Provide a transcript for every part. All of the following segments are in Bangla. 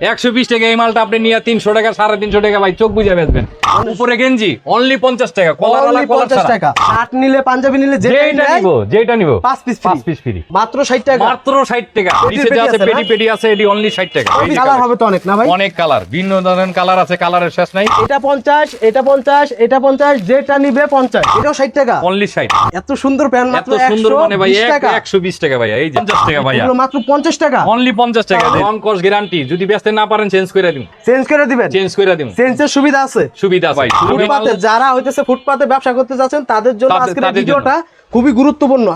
একশো পিস টাকা এই মালটা আপনি নিয়ে তিনশো টাকা, সাড়ে তিনশো টাকা ভাই, চোখ বুঝে বেচবেন। উপরে গেঞ্জি অনলি পঞ্চাশ টাকা কলার Only 50 টাকা। শার্ট নিলে পাঞ্জাবি নিলে যেটা নিব যেটা নিব। পিস পিস ফ্রি মাত্র 60 টাকা। মাত্র ষাট টাকা। নিচে যা আছে না? পেটি আছে এটি অনলি ষাট টাকা। কালার হবে তো অনেক না ভাই? অনেক কালার ভিন্ন ধরনের কালার আছে কালারের শেষ নাই। এটা 50 এটা 50 এটা 50 যেটা নিবে 50 এটাও 60 টাকা। অনলি ষাট। এত সুন্দর প্যান্ট মাত্র সুন্দর মানে ভাই 120 টাকা। একশো বিশ টাকা ভাইয়া এই যে টাকা এগুলো মাত্র 50 টাকা। অনলি পঞ্চাশ টাকা। অন কোর্স গ্যারান্টি যদি বেচতে না পারেন চেঞ্জ করে দিন। চেঞ্জ করে দিবেন। চেঞ্জ করে দিন। চেঞ্জের সুবিধা আছে। সুবিধা ভাই ফুটপাতে যারা হইতেছে ফুটপাতে ব্যবসা করতে যাচ্ছেন তাদের জন্য আজকের ভিডিওটা খুবই গুরুত্বপূর্ণ।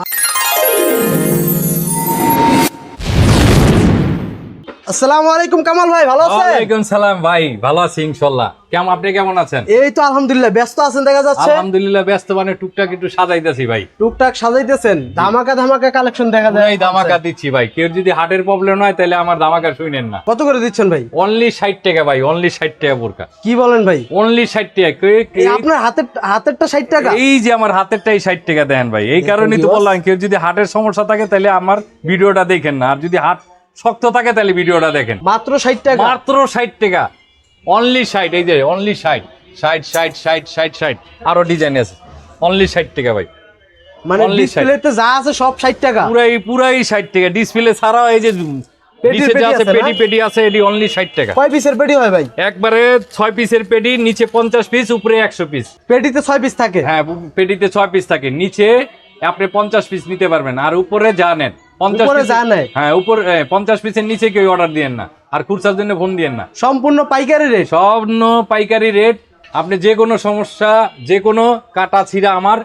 আসসালামু আলাইকুম কামাল ভাই ভালো আছেন? ওয়ালাইকুম সালাম ভাই ভালো আছি ইনশাল্লাহ। কেমন আপনি কেমন আছেন? এই তো আলহামদুলিল্লাহ ব্যস্ত আছেন দেখা যাচ্ছে? আলহামদুলিল্লাহ ব্যস্ত মানে টুকটাক একটু সাজাইতেছি ভাই। টুকটাক সাজাইতেছেন ধামাকা ধামাকা কালেকশন দেখা যায় পুরাই দামাকা দিচ্ছি ভাই কেউ যদি হার্টের প্রবলেম হয় তাহলে আমার দামাকা শুনেন না। কত করে দিচ্ছেন ভাই? অনলি ষাট টাকা ভাই অনলি ষাট টাকা বোরকা। কি বলেন ভাই? অনলি ষাট টাকা কে- কে- এই আপনার হাতের হাতেরটা 60 টাকা? এই যে আমার হাতেরটাই ষাট টাকা দেন ভাই এই কারণেই তো বললাম কেউ যদি হার্টের সমস্যা থাকে তাহলে আমার ভিডিওটা দেখেন না আর যদি হার্ট শক্ত থাকে তাহলে ভিডিওটা দেখেন। মাত্র 60 টাকা। মাত্র ষাট টাকা। অনলি ষাট এই যে অনলি ষাট। ষাট ষাট ষাট ষাট ষাট। আরও ডিজাইন আছে। অনলি ষাট টাকা ভাই। মানে 60 ডিসপ্লেতে যা আছে সব 60 টাকা। পুরাই পুরাই ষাট টাকা। ডিসপ্লে ছাড়াও এই যে নিচে যা আছে আছে না? পেটি পেটি আছে এটি অনলি ষাট টাকা। কয় পিসের পেটি হয় ভাই? একবারে ছয় পিসের পেটি নিচে পঞ্চাশ পিস উপরে একশো পিস পেটিতে 6 পিস থাকে? হ্যাঁ পেটিতে পিস থাকে। নিচে আপনি পঞ্চাশ পিস নিতে পারবেন। আর উপরে যা নেন। পঞ্চাশ? হ্যাঁ উপরে পঞ্চাশ পিসের নিচে কেউ অর্ডার দিয়েন না। আর খুচরার জন্য ফোন দিয়েন না। সম্পূর্ণ পাইকারি রেট পাইকারি রেট আপনি যে কোনো সমস্যা যে কোনো কাটা ছিঁড়া আমার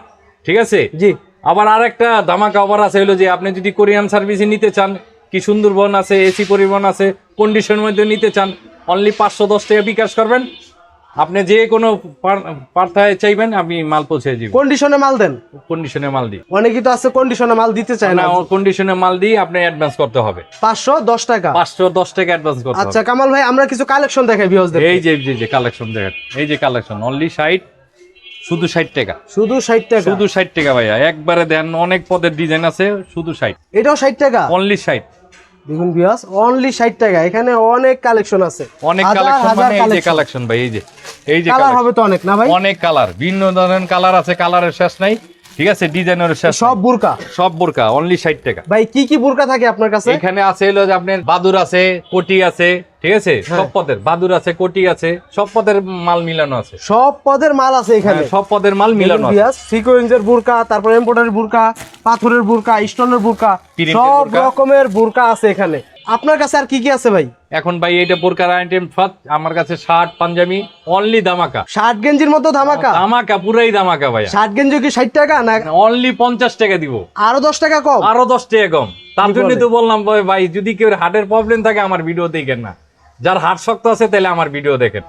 ঠিক আছে? জি। আবার আরেকটা ধামাকা অফার আছে হলো যে আপনি যদি কোরিয়ান সার্ভিসে নিতে চান কি সুন্দরবন আছে এসি পরিবহন আছে কন্ডিশনের মধ্যে নিতে চান অনলি পাঁচশো দশ টাকা বিকাশ করবেন। আপনি যে কোনো পার্থায় চাইবেন আমি মাল পৌঁছে দিব কন্ডিশনে মাল দেন? কন্ডিশনে মাল দিই। অনেকেই তো আছে কন্ডিশনে মাল দিতে চায় না। কন্ডিশনে মাল দিয়ে আপনি অ্যাডভান্স করতে হবে। পাঁচশো দশ টাকা? পাঁচশো দশ টাকা অ্যাডভান্স করতে আচ্ছা কামাল ভাই আমরা কিছু কালেকশন দেখাই ভিউজদের এই যে এই যে কালেকশন দেখেন। এই যে কালেকশন অনলি ষাট শুধু ষাট টাকা। শুধু ষাট টাকা? শুধু ষাট টাকা ভাইয়া। একবারে দেন অনেক পদের ডিজাইন আছে শুধু ষাট। এটাও ষাট টাকা? অনলি ষাট। দেখুন ভিউয়ার্স অনলি ষাট টাকা। এখানে অনেক কালেকশন আছে। অনেক কালেকশন মানে এই যে কালেকশন ভাই এই যে এই যে কালার হবে তো অনেক না ভাই? অনেক কালার ভিন্ন ধরনের কালার আছে কালারের শেষ নাই। ঠিক আছে ডিজাইনের শেষ সব বোরকা। সব বোরকা অনলি ষাট টাকা। ভাই কি কি বোরকা থাকে আপনার কাছে? এখানে আছে হলো যে আপনার বাদুর আছে কোটি আছে ঠিক আছে? হ্যাঁ। সব পদের। বাদুর আছে কোটি আছে সব পদের মাল মিলানো আছে। সব পদের মাল আছে এখানে। হ্যাঁ, সব পদের মাল মিলানো আছে। সিকোয়েন্সের বুরকা তারপর এমব্রয়ডারি বুরকা পাথরের বুরকা স্টোনের বুরকা সব রকমের বুরকা আছে এখানে। আপনার কাছে আর কি কি আছে ভাই? এখন ভাই এটা বোরকার আইটেম ফাত আমার কাছে শার্ট পাঞ্জাবি অনলি দামাকা শার্ট গেঞ্জির মতো ধামাকা? দামাকা পুরাই দামাকা ভাইয়া। শার্ট গেঞ্জি কি ষাট টাকা না অনলি পঞ্চাশ টাকা দিব। আরও দশ টাকা কম? আরও দশ টাকা কম। তার জন্য তো বললাম ভাই, ভাই যদি কেউ হার্টের প্রবলেম থাকে আমার ভিডিও দেখেন না। যার হার্ট শক্ত আছে তাহলে আমার ভিডিও দেখেন।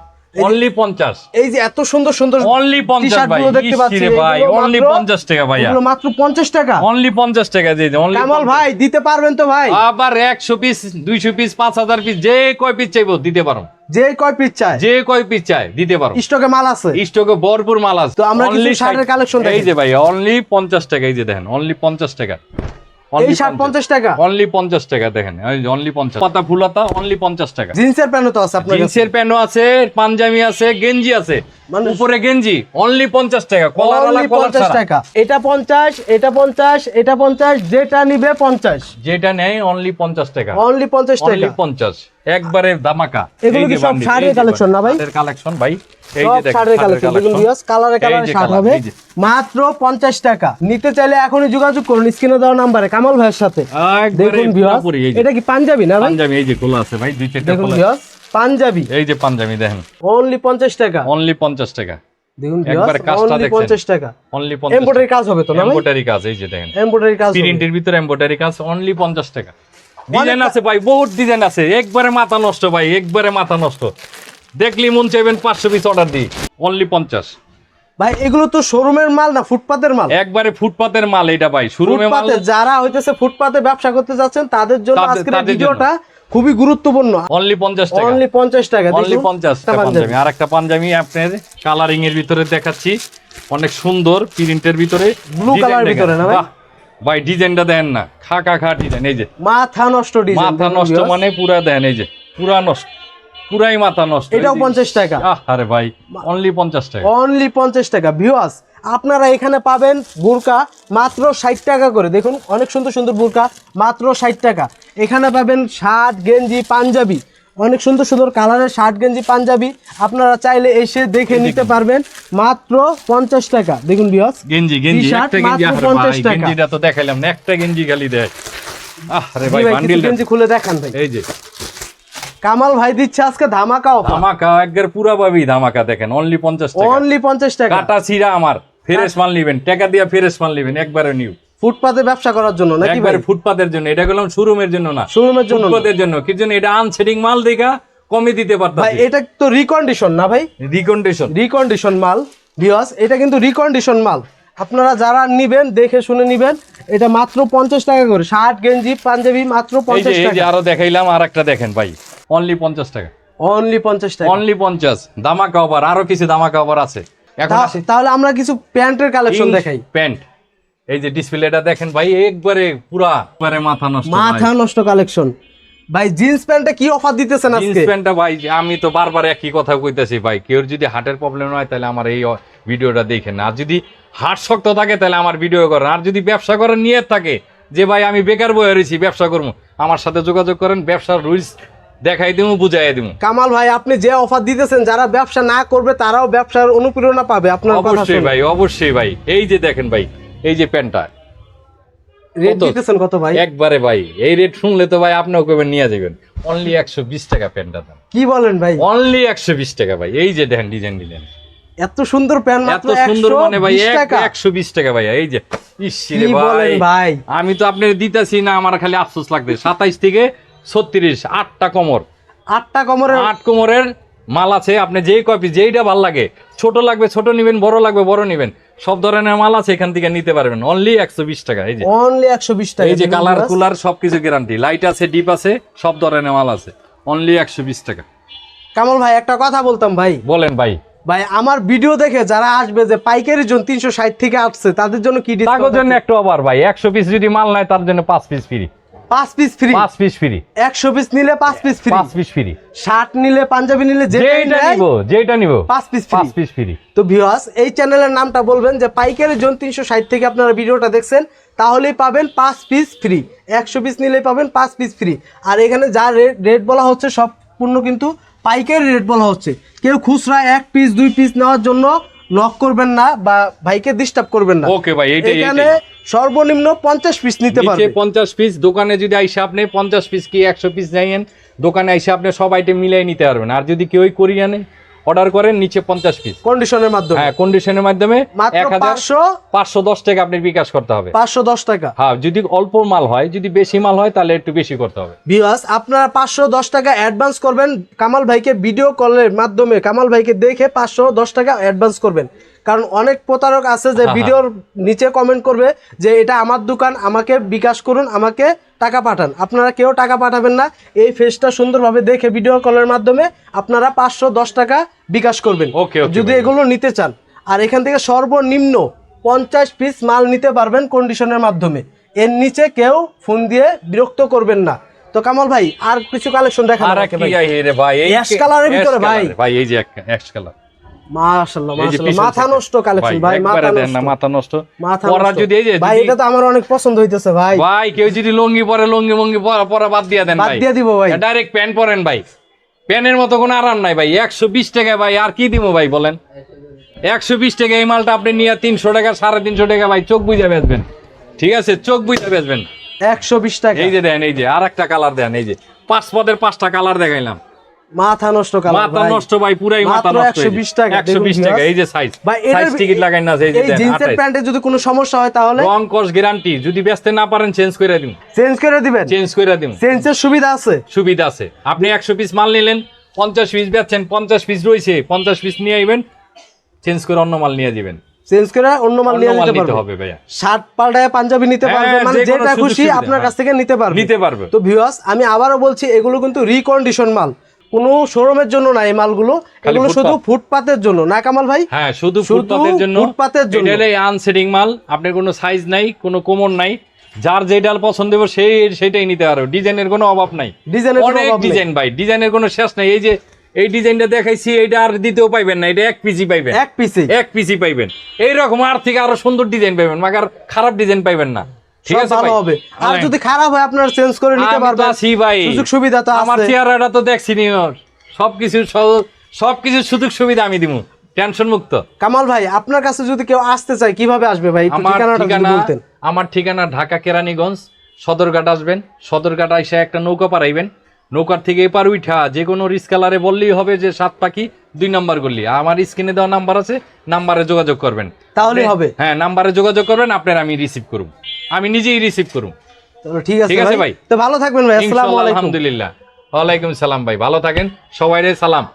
অনলি পঞ্চাশ। এই যে এত সুন্দর সুন্দর অনলি পঞ্চাশ টি-শার্ট ভাই দেখতে পাচ্ছি, ভাই অনলি মাত্র- পঞ্চাশ টাকা ভাইয়া। এগুলো মাত্র পঞ্চাশ টাকা। অনলি পঞ্চাশ টাকা দিয়ে অনলি কামাল ভাই দিতে পারবেন তো ভাই? আবার একশো পিস দুইশো পিস পাঁচ হাজার পিস যে কয় পিস চাইব দিতে পারো। যে কয় পিস চায়। যে কয় পিস চাই দিতে পারো। স্টকে মাল আছে। স্টকে ভরপুর মাল আছে। তো আমরা কিছু শার্টের 60 collection দেখি। এই যে ভাই অনলি পঞ্চাশ টাকা এই যে দেখেন অনলি পঞ্চাশ টাকা। এই শার্ট পঞ্চাশ। টাকা। অনলি পঞ্চাশ টাকা দেখেন। অনলি পঞ্চাশ। পাতা ফুলাতা অনলি পঞ্চাশ টাকা। জিন্সের প্যান্ট তো আছে আপনার জিন্সের প্যান্টও আছে পাঞ্জাবি আছে গেঞ্জি আছে। মানে- উপরে গেঞ্জি অনলি পঞ্চাশ টাকা। কলার Only কলার 50 টাকা। এটা পঞ্চাশ এটা পঞ্চাশ এটা পঞ্চাশ যেটা নিবে পঞ্চাশ। যেটা নেয় অনলি পঞ্চাশ টাকা। অনলি পঞ্চাশ অনলি টাকা। পঞ্চাশ। একবারে দামাকা এগুলো কি সব শাড়ির collection না ভাই? কালেকশন ভাই। এই যে দেখেন শার্টের শার্টের কালেকশন দেখুন collection। ভিউয়ার্স কালারে কালারে colour, হবে। মাত্র পঞ্চাশ টাকা। নিতে চাইলে এখনই যোগাযোগ করুন স্ক্রিনে দেওয়া নাম্বারে কামাল ভাইয়ের সাথে। দেখুন ভিউয়ার্স। এটা কি পাঞ্জাবি না ভাই? পাঞ্জাবি এই যে খোলা আছে ভাই দুই চারটা দেখুন ভিউয়ার্স পাঞ্জাবি। এই যে পাঞ্জাবি দেখেন। অনলি পঞ্চাশ টাকা। অনলি পঞ্চাশ টাকা। দেখুন একবারে কাজটা দেখছেন। পঞ্চাশ টাকা। অনলি 50 এমব্রয়ডারি কাজ হবে তো না এমব্রয়ডারি কাজ এই যে দেখেন। এমব্রয়ডারি কাজ। প্রিন্টের ভিতরে এমব্রয়ডারি কাজ অনলি পঞ্চাশ টাকা। ডিজাইন আছে ভাই বহুত ডিজাইন আছে। একবারে মাথা নষ্ট ভাই একবারে মাথা নষ্ট। দেখলি মন চাইবেন পাঁচশো পিস অর্ডার দিই অনলি পঞ্চাশ। ভাই এগুলো তো শোরুমের মাল না ফুটপাতের মাল? একবারে ফুটপাতের মাল এটা ভাই শুরুমে মাল যারা হইতেছে ফুটপাতে ব্যবসা করতে যাচ্ছেন তাদের জন্য আজকের ভিডিওটা খুবই গুরুত্বপূর্ণ। অনলি পঞ্চাশ টাকা। অনলি পঞ্চাশ টাকা অনলি পাঞ্জাবি। আর একটা পাঞ্জাবি আপনার কালারিং এর ভিতরে দেখাচ্ছি। অনেক সুন্দর প্রিন্টের ভিতরে। এর দেখেন। ভিতরে না ভাই? ভাই ডিজাইনটা দেন না। খা খা খা ডিজাইন। এই যে মাথা নষ্ট ডিজাইন মাথা নষ্ট মানে পুরা দেন এই যে পুরা নষ্ট পুরাই মাথা নষ্ট এটাও 50 টাকা। আহ, আরে ভাই অনলি পঞ্চাশ টাকা। অনলি পঞ্চাশ টাকা। ভিওয়াস আপনারা এখানে পাবেন বুরকা মাত্র ষাট টাকা করে। দেখুন অনেক সুন্দর সুন্দর বুরকা মাত্র ষাট টাকা। এখানে পাবেন শার্ট গেঞ্জি পাঞ্জাবি। অনেক সুন্দর সুন্দর কালারের শার্ট গেঞ্জি পাঞ্জাবি। আপনারা চাইলে এসে দেখে নিতে পারবেন। মাত্র পঞ্চাশ টাকা। দেখুন ভিওয়াস গেঞ্জি গেঞ্জি একটা গেঞ্জি 50 টাকা। গেঞ্জিটা তো দেখাইলাম না একটা গেঞ্জি খালি আহ রে ভাই বান্ডিল গেঞ্জি খুলে দেখান ভাই। এই যে। কামাল ভাই দিচ্ছে আজকে ধামাকা অফার ধামাকা একবার পুরা পাবি ধামাকা দেখেন অনলি পঞ্চাশ টাকা। অনলি পঞ্চাশ টাকা। কাটা ছিড়া আমার ফ্রেশ মাল নিবেন টাকা দিয়া ফ্রেশ মাল নিবেন একবারে নিউ ফুটপাতে ব্যবসা করার জন্য নাকি ভাই? ফুটপাতের জন্য এটা গেলাম শোরুমের জন্য না। শোরুমের জন্য ফুটপাতের জন্য। কি জন্য এটা আনসেডিং মাল দেখা কমে দিতে পারতাম ভাই এটা তো রিকন্ডিশন না ভাই? রিকন্ডিশন রিকন্ডিশন মাল ভিওয়াস এটা কিন্তু রিকন্ডিশন মাল। আপনারা যারা নিবেন দেখে শুনে নিবেন এটা মাত্র পঞ্চাশ টাকা করে। শার্ট গেঞ্জি পাঞ্জাবি মাত্র পঞ্চাশ এই যে টাকা। আরও দেখাইলাম আর একটা দেখেন ভাই। অনলি পঞ্চাশ টাকা। অনলি পঞ্চাশ টাকা। অনলি পঞ্চাশ। দামা অফার আরও কিছু দামাকা অফার আছে। এখন আসি। তাহলে আমরা কিছু প্যান্টের কালেকশন দেখাই। প্যান্ট। এই যে ডিসপ্লেটা দেখেন ভাই একবারে পুরা একবারে মাথা নষ্ট মাথা নষ্ট কালেকশন ভাই জিন্স প্যান্টটা কি অফার দিতেছেন আজকে? জিন্স প্যান্টটা ভাই আমি তো বারবার একই কথা কইতেছি ভাই কেউ যদি হার্টের প্রবলেম হয় তাহলে আমার এই ভিডিওটা দেখেন আর যদি হার্ট শক্ত থাকে তাহলে আমার ভিডিও করেন। আর যদি ব্যবসা করার নিয়ত থাকে যে ভাই আমি বেকার বয়ে রয়েছি ব্যবসা করব। আমার সাথে যোগাযোগ করেন ব্যবসার রুলস দেখাই দিমু বুঝাই দিমু। কামাল ভাই আপনি যে অফার দিতেছেন যারা ব্যবসা না করবে তারাও ব্যবসার অনুপ্রেরণা পাবে আপনার কথা অবশ্যই ভাই অবশ্যই ভাই। এই যে দেখেন ভাই এই যে প্যান্টটা। রেট? দিতেছেন কত ভাই? একবারে ভাই এই রেট শুনলে তো ভাই আপনিও কেবেন নিয়ে যাবেন। অনলি একশো বিশ টাকা প্যান্টটা দাম। কি বলেন ভাই? অনলি একশো বিশ টাকা ভাই এই যে দেখেন ডিজাইন ডিজাইন এত সুন্দর প্যান্ট মাত্র এত সুন্দর মানে ভাই 120 টাকা। একশো বিশ টাকা ভাই এই যে ইস কি রে বলেন ভাই? ভাই আমি তো আপনার দিতেছি না আমার খালি আফসোস লাগবে সাতাইশ থেকে ছত্রিশ আটটা কোমর। আটটা কোমরের আট কোমরের মাল আছে আপনি যেই কপি যেইটা ভালো লাগে। ছোট লাগবে ছোট নিবেন বড় লাগবে বড় নিবেন। সব ধরনের মাল আছে এখান থেকে নিতে পারবেন। অনলি একশো বিশ টাকা এই যে। অনলি একশো বিশ টাকা এই যে কালার কুলার সবকিছু গ্যারান্টি লাইট আছে ডিপ আছে সব ধরনের মাল আছে। অনলি একশো বিশ টাকা। কামাল ভাই একটা কথা বলতাম ভাই। বলেন ভাই। ভাই আমার ভিডিও দেখে যারা আসবে যে পাইকারি জন্য তিনশো ষাট থেকে আসছে তাদের জন্য কি তার জন্য একটা অবার ভাই। একশো পিস যদি মাল নেয় তার জন্য পাঁচ পিস ফ্রি পাঁচ পিস ফ্রি পাঁচ পিস ফ্রি একশো পিস নিলে পাঁচ পিস ফ্রি পাঁচ পিস ফ্রি শার্ট নিলে পাঞ্জাবি নিলে নেয়, নিব যেইটা নিব পাঁচ পিস পাঁচ পিস ফ্রি তো ভিওয়াস এই চ্যানেলের নামটা বলবেন যে পাইকারির জন্য তিনশো ষাট থেকে আপনারা ভিডিওটা দেখছেন তাহলেই পাবেন পাঁচ পিস ফ্রি একশো পিস নিলেই পাবেন পাঁচ পিস ফ্রি আর এখানে যা রেট রেট বলা হচ্ছে সব পূর্ণ কিন্তু পাইকারি রেট বলা হচ্ছে। কেউ খুচরা এক পিস দুই পিস নেওয়ার জন্য নক করবেন না বা ভাইকে ডিস্টার্ব করবেন না। ওকে ভাই এখানে সর্বনিম্ন পঞ্চাশ পিস নিতে পারবে। পঞ্চাশ পিস দোকানে যদি আইসা আপনি পঞ্চাশ পিস কি একশো পিস নেন দোকানে আইসা আপনি সব আইটেম মিলাই নিতে পারবেন। আর যদি কেউই কোরিয়ানে অর্ডার করেন নিচে পঞ্চাশ পিস কন্ডিশনের মাধ্যমে। হ্যাঁ কন্ডিশনের মাধ্যমে এক হাজার পাঁচশো পাঁচশো দশ টাকা আপনি বিকাশ করতে হবে। পাঁচশো দশ টাকা। হ্যাঁ যদি অল্প মাল হয় যদি বেশি মাল হয় তাহলে একটু বেশি করতে হবে। ভিউয়ার্স আপনারা পাঁচশো দশ টাকা অ্যাডভান্স করবেন। কামাল ভাইকে ভিডিও কলের মাধ্যমে কামাল ভাইকে দেখে পাঁচশো দশ টাকা অ্যাডভান্স করবেন। কারণ অনেক প্রতারক আছে যে হ্যাঁ, ভিডিওর নিচে কমেন্ট করবে যে এটা আমার দোকান আমাকে বিকাশ করুন আমাকে টাকা পাঠান। আপনারা কেউ টাকা পাঠাবেন না। এই ফেসটা সুন্দরভাবে দেখে ভিডিও কলের মাধ্যমে আপনারা পাঁচশো দশ টাকা বিকাশ করবেন। যদি এগুলো নিতে চান। আর এখান থেকে সর্বনিম্ন পঞ্চাশ পিস মাল নিতে পারবেন কন্ডিশনের মাধ্যমে। এর নিচে কেউ ফোন দিয়ে বিরক্ত করবেন না। তো কামাল ভাই আর কিছু কালেকশন ভাই। এই ভিতরে ভাই। ভাই এই যে অ্যাশ কালার মাশাআল্লাহ মাশাআল্লাহ। পিছন মাথা নষ্ট কালেকশন ভাই মাথা দেন না মাথা নষ্ট। পরা যদি এই যে ভাই এটা তো আমার অনেক পছন্দ হইতেছে ভাই। ভাই কেউ যদি লুঙ্গি পরে লুঙ্গি মঙ্গি পরা পরা বাদ দিয়ে দেন বাদ ভাই। দিব ভাই। ডাইরেক্ট প্যান্ট পরেন ভাই। প্যানের মতো কোনো আরাম নাই ভাই। একশো বিশ টাকা ভাই আর কি দিব ভাই বলেন? একশো বিশ টাকা এই মালটা আপনি নিয়ে তিনশো টাকা সাড়ে তিনশো টাকা ভাই চোখ বুঝে বেচবেন। ঠিক আছে? চোখ বুঝে বেচবেন। একশো বিশ টাকা। এই যে দেন এই যে আরেকটা কালার দেন এই যে। পাঁচ পদের পাঁচটা কালার দেখাইলাম। মাথা নষ্ট কালার মাথা নষ্ট ভাই পুরাই মাথা নষ্ট 120 টাকা, একশো বিশ দেখুন টাকা এই যে সাইজ ভাই সাইজ টিকিট লাগাই না এই যে এই জিন্সের প্যান্টে যদি কোনো সমস্যা হয় তাহলে? রং কস গ্যারান্টি যদি বেচতে না পারেন চেঞ্জ করে দিন। চেঞ্জ করে দিবেন? চেঞ্জ করে দিন। চেঞ্জের সুবিধা আছে? সুবিধা আছে। আপনি একশো পিস মাল নিলেন পঞ্চাশ পিস বেচছেন পঞ্চাশ পিস রয়েছে পঞ্চাশ পিস নিয়ে আইবেন চেঞ্জ করে অন্য মাল নিয়ে দিবেন। চেঞ্জ করে অন্য মাল নিয়ে নিতে ভাইয়া। শার্ট পাল্টায় পাঞ্জাবি নিতে হ্যাঁ, পারবে মানে যেটা খুশি আপনার কাছ হ্যাঁ। থেকে নিতে পারবে। নিতে পারবে। তো ভিউয়ার্স আমি আবারও বলছি এগুলো কিন্তু রিকন্ডিশন মাল। কোনো শোরুমের জন্য না এই মালগুলো। এগুলো শুধু ফুটপাতের জন্য। না কামাল ভাই? হ্যাঁ শুধু ফুটপাতের জন্য। ফুটপাতের জন্য। এটা আনসেটিং মাল। আপনার কোনো সাইজ নাই কোনো কোমর নাই। যার যেটা পছন্দ হবে সেই সেটাই নিতে পারবে। ডিজাইনের কোনো অভাব নাই। ডিজাইনের কোনো অনেক অভাব নেই। ডিজাইন ভাই। ডিজাইনের কোনো শেষ নাই। এই যে এই ডিজাইনটা দেখাইছি এইটা আর দিতেও পাইবেন না। এটা এক পিসি পাইবেন। এক পিসি এক পিসি পাইবেন। এইরকম আর থেকে আরও সুন্দর ডিজাইন পাইবেন মাগার খারাপ ডিজাইন পাইবেন না। ঠিক সব আছে ভালো হবে। আর যদি খারাপ হয় আপনারা চেঞ্জ করে নিতে পারবেন। আছি ভাই। সুযোগ সুবিধা তো আমার চেহারাটা তো দেখছি নি সবকিছু সবকিছু সুযোগ সুবিধা আমি দিমু। টেনশন মুক্ত। কামাল ভাই আপনার কাছে যদি কেউ আসতে চায় কীভাবে আসবে ভাই? ঠিকানাটা ঠিকানা বলতেন। আমার ঠিকানা ঢাকা কেরানীগঞ্জ সদরঘাট আসবেন। সদরঘাট এসে একটা নৌকা পারাইবেন। নৌকার থেকে এপার উঠা যে কোনো রিস্কালারে বললেই হবে যে সাত পাখি দুই নাম্বার গল্লি আমার স্ক্রিনে দেওয়া নাম্বার আছে নাম্বারে যোগাযোগ করবেন। তাহলে হবে। হ্যাঁ নাম্বারে যোগাযোগ করবেন আপনার আমি রিসিভ করুম। আমি নিজেই রিসিভ করুন ঠিক আছে ঠিক আছে ভাই। ভাই। তো ভালো থাকবেন ভাই আসসালামু আলাইকুম। আলহামদুলিল্লাহ। ওয়ালাইকুম সালাম ভাই ভালো থাকেন। সবাই সালাম।